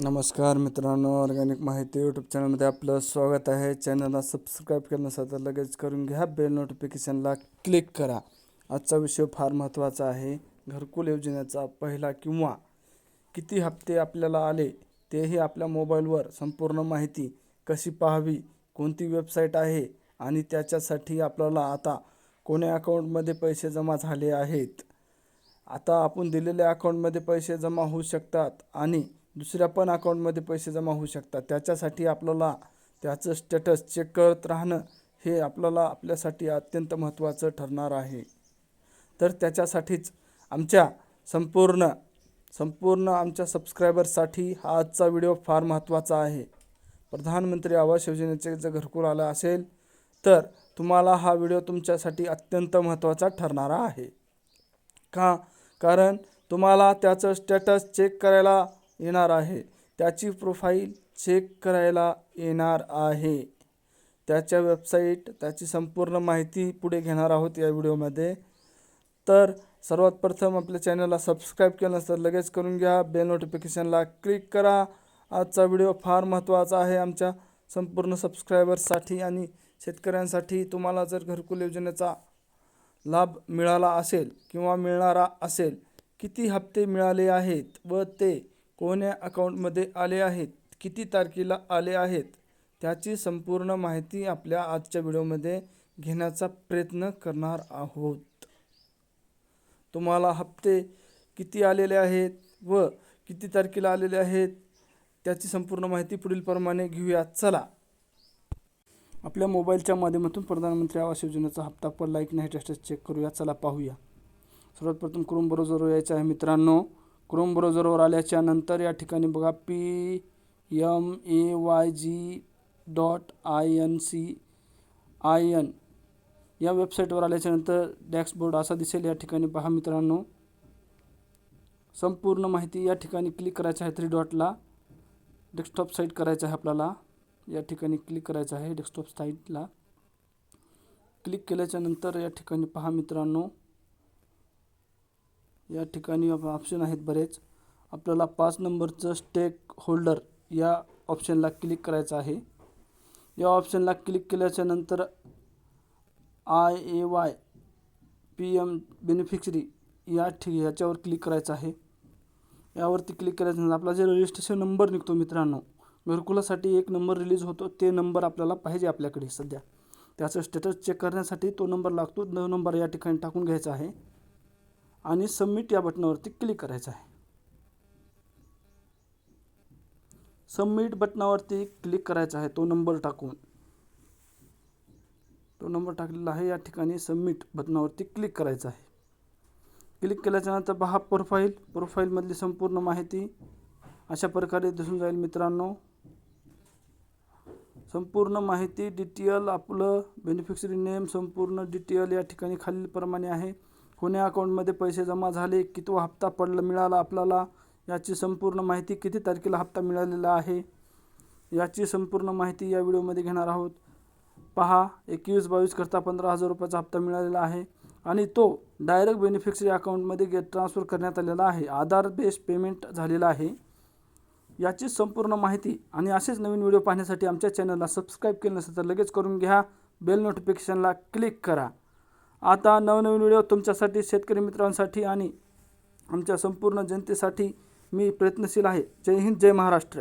नमस्कार मित्रांनो ऑर्गॅनिक माहिती यूट्यूब चॅनलमध्ये आपलं स्वागत आहे. चॅनलला सबस्क्राईब करण्यासाठी लगेच करून घ्या. बेल नोटिफिकेशनला क्लिक करा. आजचा विषय फार महत्त्वाचा आहे. घरकुल योजनेचा पहिला किंवा किती हप्ते आपल्याला आले तेही आपल्या मोबाईलवर संपूर्ण माहिती कशी पाहावी कोणती वेबसाईट आहे आणि त्याच्यासाठी आपल्याला आता कोण्या अकाउंटमध्ये पैसे जमा झाले आहेत? आता आपण दिलेल्या अकाउंटमध्ये पैसे जमा होऊ शकतात आणि दुसऱ्या पण अकाउंटमध्ये पैसे जमा होऊ शकतात. त्याच्यासाठी आपल्याला त्याचं स्टेटस चेक करत राहणं हे आपल्याला आपल्यासाठी अत्यंत महत्त्वाचं ठरणार आहे. तर त्याच्यासाठीच आमच्या संपूर्ण संपूर्ण आमच्या सबस्क्रायबर्ससाठी हा आजचा व्हिडिओ फार महत्त्वाचा आहे. प्रधानमंत्री आवास योजनेचे जर घरकुल आलं असेल तर तुम्हाला हा व्हिडिओ तुमच्यासाठी अत्यंत महत्त्वाचा ठरणारा आहे. का? कारण तुम्हाला त्याचं स्टेटस चेक करायला येणार आहे. त्याची प्रोफाईल चेक करायला येणार आहे. त्याच्या वेबसाईट त्याची संपूर्ण माहिती पुढे घेणार आहोत या व्हिडिओमध्ये तर सर्वात प्रथम आपल्या चॅनलला सबस्क्राईब केलं नसतं लगेच करून घ्या. बेल नोटिफिकेशनला क्लिक करा. आजचा व्हिडिओ फार महत्त्वाचा आहे आमच्या संपूर्ण सबस्क्रायबर्ससाठी आणि शेतकऱ्यांसाठी. तुम्हाला जर घरकुल योजनेचा लाभ मिळाला असेल किंवा मिळणारा असेल किती हप्ते मिळाले आहेत व ते कोण्या अकाउंटमध्ये आले आहेत किती तारखेला आले आहेत त्याची संपूर्ण माहिती आपल्या आजच्या व्हिडिओमध्ये घेण्याचा प्रयत्न करणार आहोत. तुम्हाला हप्ते किती आलेले आहेत व किती तारखेला आलेले आहेत त्याची संपूर्ण माहिती पुढीलप्रमाणे घेऊया. चला. आपल्या मोबाईलच्या माध्यमातून प्रधानमंत्री आवास योजनेचा हप्ता पडला की नाही स्टेटस चेक करूया. चला पाहूया. सर्वात प्रथम क्रोम ब्राउझरवर यायचं आहे मित्रांनो. क्रोम ब्राउझरवर आल्याच्यानंतर या ठिकाणी बघा P M A Y G dot I N C I N या वेबसाईटवर आल्याच्यानंतर डॅशबोर्ड असा दिसेल. या ठिकाणी पहा मित्रांनो. संपूर्ण माहिती या ठिकाणी क्लिक करायचं आहे थ्री डॉटला डेस्कटॉप साईट करायचं आहे आपल्याला. या ठिकाणी क्लिक करायचं आहे डेस्कटॉप साईटला क्लिक केल्याच्यानंतर या ठिकाणी पहा मित्रांनो. या ठिकाणी ऑप्शन आहेत बरेच. आपल्याला पाच नंबरचं स्टेक होल्डर या ऑप्शनला क्लिक करायचं आहे. या ऑप्शनला क्लिक केल्याच्यानंतर I A Y P M beneficiary या ठिक याच्यावर क्लिक करायचं आहे. यावरती क्लिक केल्याच्यानंतर आपला जे रजिस्ट्रेशन नंबर निघतो मित्रांनो घरकुलासाठी एक नंबर रिलीज होतो ते नंबर आपल्याला पाहिजे आपल्याकडे सध्या. त्याचं स्टेटस चेक करण्यासाठी तो नंबर लागतो. नऊ नंबर या ठिकाणी टाकून घ्यायचा आहे. आणि सबमिट या बटनावरती क्लिक करायचं आहे. सबमिट बटनावरती क्लिक करायचा आहे तो नंबर टाकून. तो नंबर टाकलेला आहे या ठिकाणी सबमिट बटनावरती क्लिक करायचं आहे. क्लिक केल्याच्यानंतर पहा प्रोफाईल प्रोफाईलमधली संपूर्ण माहिती अशा प्रकारे दिसून जाईल मित्रांनो. संपूर्ण माहिती डिटेल आपलं बेनिफिशरी नेम संपूर्ण डिटेल या ठिकाणी खालीलप्रमाणे आहे. कोण्या अकाउंटमध्ये पैसे जमा झाले किती हप्ता पडला मिळाला आपल्याला याची संपूर्ण माहिती किती तारखेला हप्ता मिळालेला आहे याची संपूर्ण माहिती या व्हिडिओमध्ये घेणार आहोत. पहा एकवीस बावीस करता पंधरा हजार रुपयाचा हप्ता मिळालेला आहे आणि तो डायरेक्ट बेनिफिशरी अकाउंटमध्ये गेट ट्रान्सफर करण्यात आलेला आहे. आधार बेस्ड पेमेंट झालेला आहे. याची संपूर्ण माहिती आणि असेच नवीन व्हिडिओ पाहण्यासाठी आमच्या चॅनलला सबस्क्राईब केलं नसेल तर लगेच करून घ्या. बेल नोटिफिकेशनला क्लिक करा. आता नवनवीन व्हिडिओ तुमच्यासाठी शेतकरी मित्रांसाठी आणि आमच्या संपूर्ण जनतेसाठी मी प्रयत्नशील आहे. जय हिंद जय महाराष्ट्र.